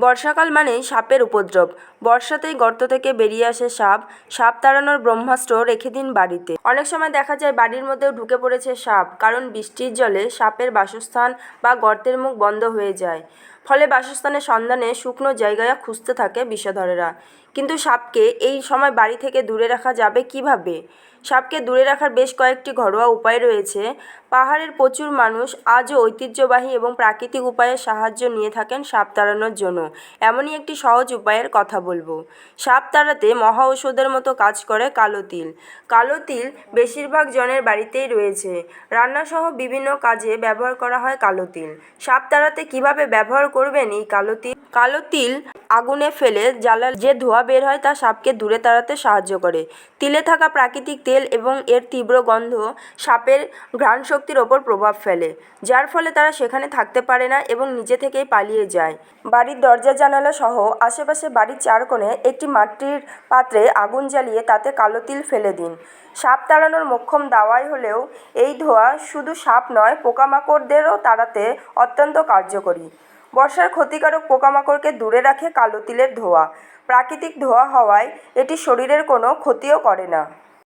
বর্ষাকাল মানেই সাপের উপদ্রব। বর্ষাতেই গর্ত থেকে বেরিয়ে আসে সাপ। সাপ তাড়ানোর ব্রহ্মাস্ত্র রেখে দিন বাড়িতে। অনেক সময় দেখা যায় বাড়ির মধ্যেও ঢুকে পড়েছে সাপ, কারণ বৃষ্টির জলে সাপের বাসস্থান বা গর্তের মুখ বন্ধ হয়ে যায়। ফলে বাসস্থানের সন্ধানে শুকনো জায়গায় খুঁজতে থাকে বিষধরেরা। কিন্তু সাপকে এই সময় বাড়ি থেকে দূরে রাখা যাবে কীভাবে? সাপকে দূরে রাখার বেশ কয়েকটি ঘরোয়া উপায় রয়েছে। পাহাড়ের প্রচুর মানুষ আজও ঐতিহ্যবাহী এবং প্রাকৃতিক উপায়ে সাহায্য নিয়ে থাকেন সাপ তাড়ানোর জন্য। এমনই একটি সহজ উপায়ের কথা বলব। সাপ তাড়াতে মহা ঔষধের মতো কাজ করে কালো তিল। কালো তিল বেশিরভাগ জনের বাড়িতেই রয়েছে। রান্নাসহ বিভিন্ন কাজে ব্যবহার করা হয় কালো তিল। সাপ তাড়াতে কীভাবে ব্যবহার করবেন এই কালো তিল। কালো তিল আগুনে ফেলে জ্বালার যে ধোঁয়া বের হয় তা সাপকে দূরে তাড়াতে সাহায্য করে। তিলে থাকা প্রাকৃতিক তেল এবং এর তীব্র গন্ধ সাপের ঘ্রাণ শক্তির ওপর প্রভাব ফেলে, যার ফলে তারা সেখানে থাকতে পারে না এবং নিজে থেকেই পালিয়ে যায়। বাড়ির দরজা, জানালা সহ আশেপাশে বাড়ির চার কোণে একটি মাটির পাত্রে আগুন জ্বালিয়ে তাতে কালো তিল ফেলে দিন। সাপ তাড়ানোর মোক্ষম দাওয়াই হলেও এই ধোঁয়া শুধু সাপ নয়, পোকামাকড়দেরও তাড়াতে অত্যন্ত কার্যকরী। বর্ষার ক্ষতিকারক পোকামাকড়কে দূরে রাখে কালো তিলের ধোঁয়া। প্রাকৃতিক ধোঁয়া হওয়ায় এটি শরীরের কোনো ক্ষতিও করে না।